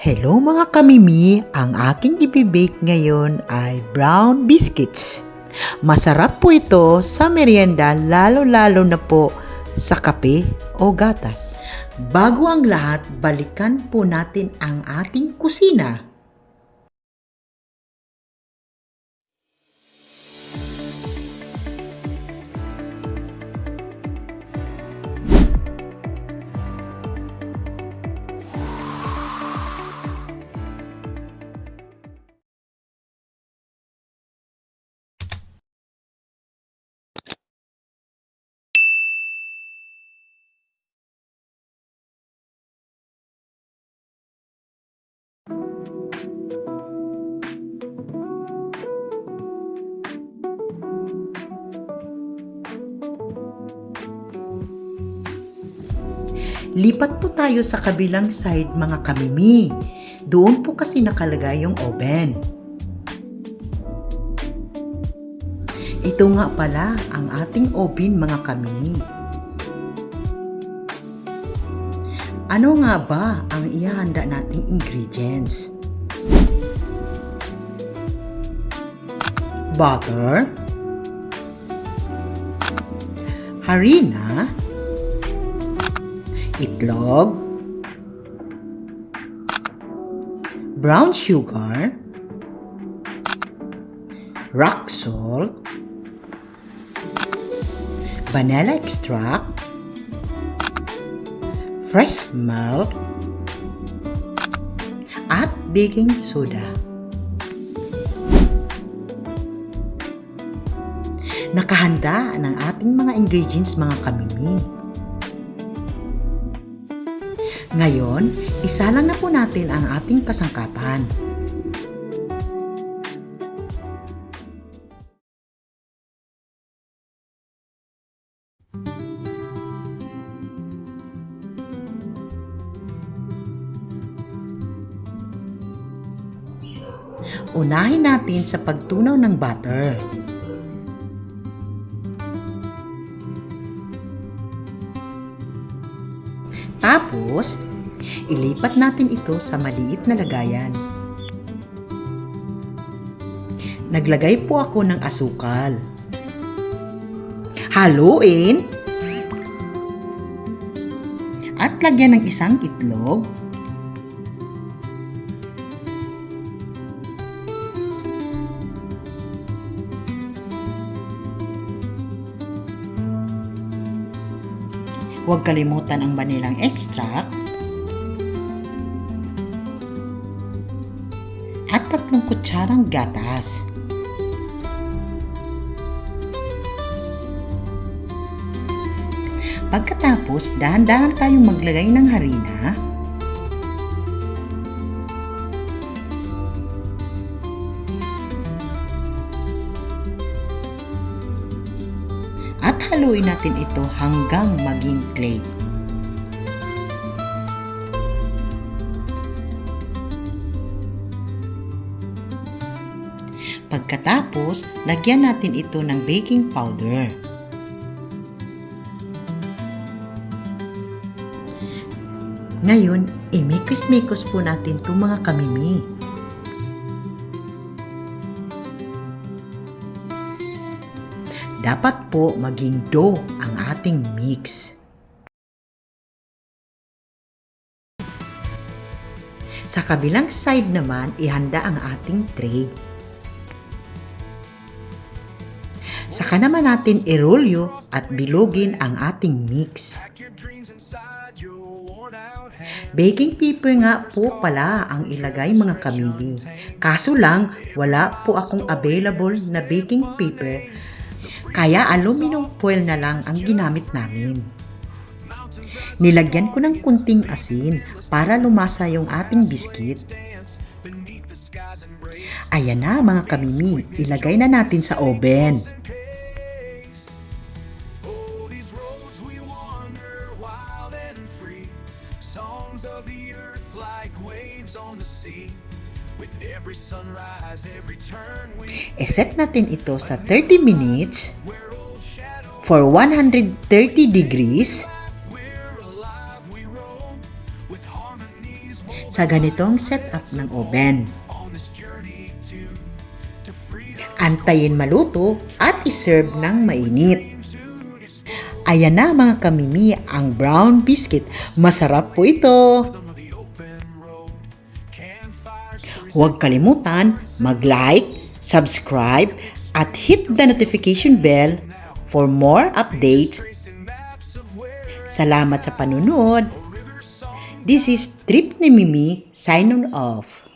Hello mga kamimi, ang aking ibibake ngayon ay brown biscuits. Masarap po ito sa merienda lalo-lalo na po sa kape o gatas. Bago ang lahat, balikan po natin ang ating kusina. Lipat po tayo sa kabilang side mga kamimi. Doon po kasi nakalagay yung oven. Ito nga pala ang ating oven mga kamimi. Ano nga ba ang ihahanda nating ingredients? Butter, harina, itlog, brown sugar, rock salt, vanilla extract, fresh milk, at baking soda. Nakahanda ng ating mga ingredients mga kamimi. Ngayon, isa lang na po natin ang ating kasangkapan. Unahin natin sa pagtunaw ng butter. Tapos, ilipat natin ito sa maliit na lagayan. Naglagay po ako ng asukal. Haluin. At lagyan ng isang itlog. Huwag kalimutan ang banilang extract. At tatlong kutsarang gatas. Pagkatapos, dahan-dahan tayong maglagay ng harina. At haluin natin ito hanggang maging clay. Pagkatapos, lagyan natin ito ng baking powder. Ngayon, imikos-mikos po natin itong mga kamimi. Dapat po maging dough ang ating mix. Sa kabilang side naman, ihanda ang ating tray. Saka naman natin irolyo at bilogin ang ating mix. Baking paper nga po pala ang ilagay mga kamibi. Kaso lang, wala po akong available na baking paper kaya aluminum foil na lang ang ginamit namin. Nilagyan ko ng kunting asin para lumasa yung ating biscuit. Ayan na mga kamimi, ilagay na natin sa oven. of the earth like waves on the sea. We E-set natin ito sa 30 minutes for 130 degrees sa ganitong setup ng oven. Antayin maluto at iserve ng mainit. Ayan na mga kamimi ang brown biscuit. Masarap po ito. Huwag kalimutan mag-like, subscribe, at hit the notification bell for more updates. Salamat sa panunod. This is Trip ni Mimi, sign on off.